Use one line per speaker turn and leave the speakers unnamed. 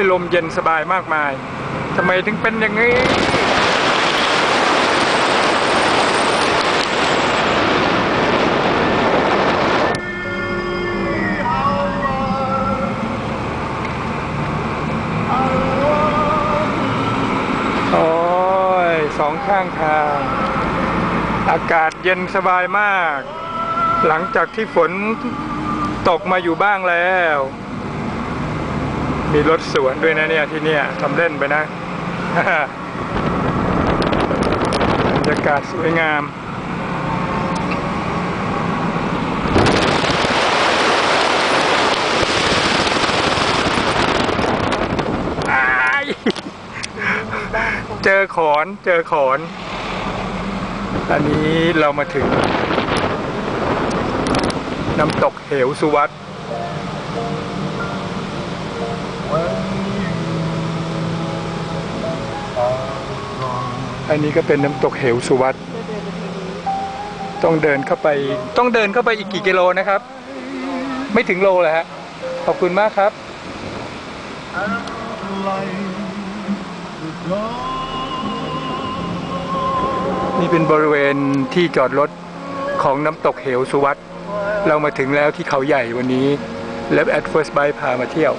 ยลมเย็นสบายมากมายทำไมถึงเป็นอย่างนี้ โอ้ยสองข้างทาง อากาศเย็นสบายมาก หลังจากที่ฝนตกมาอยู่บ้างแล้ว มีรถสวนด้วยนะเนี่ยที่เนี่ยทำเล่นไปนะบรรยากาศสวยงามเจอขอนเจอขอน อันนี้เรามาถึง น้ำตกเหวสุวัต อันนี้ก็เป็นน้ำตกเหวสุวัตต้องเดินเข้าไป ต้องเดินเข้าไปอีกกี่กิโลนะครับ ไม่ถึงโลเลยฮะ ขอบคุณมากครับนี่เป็นบริเวณที่จอดรถของน้ำตกเหวสุวัตเรามาถึงแล้วที่เขาใหญ่วันนี้ และแอดเฟิร์สไบพามาเที่ยว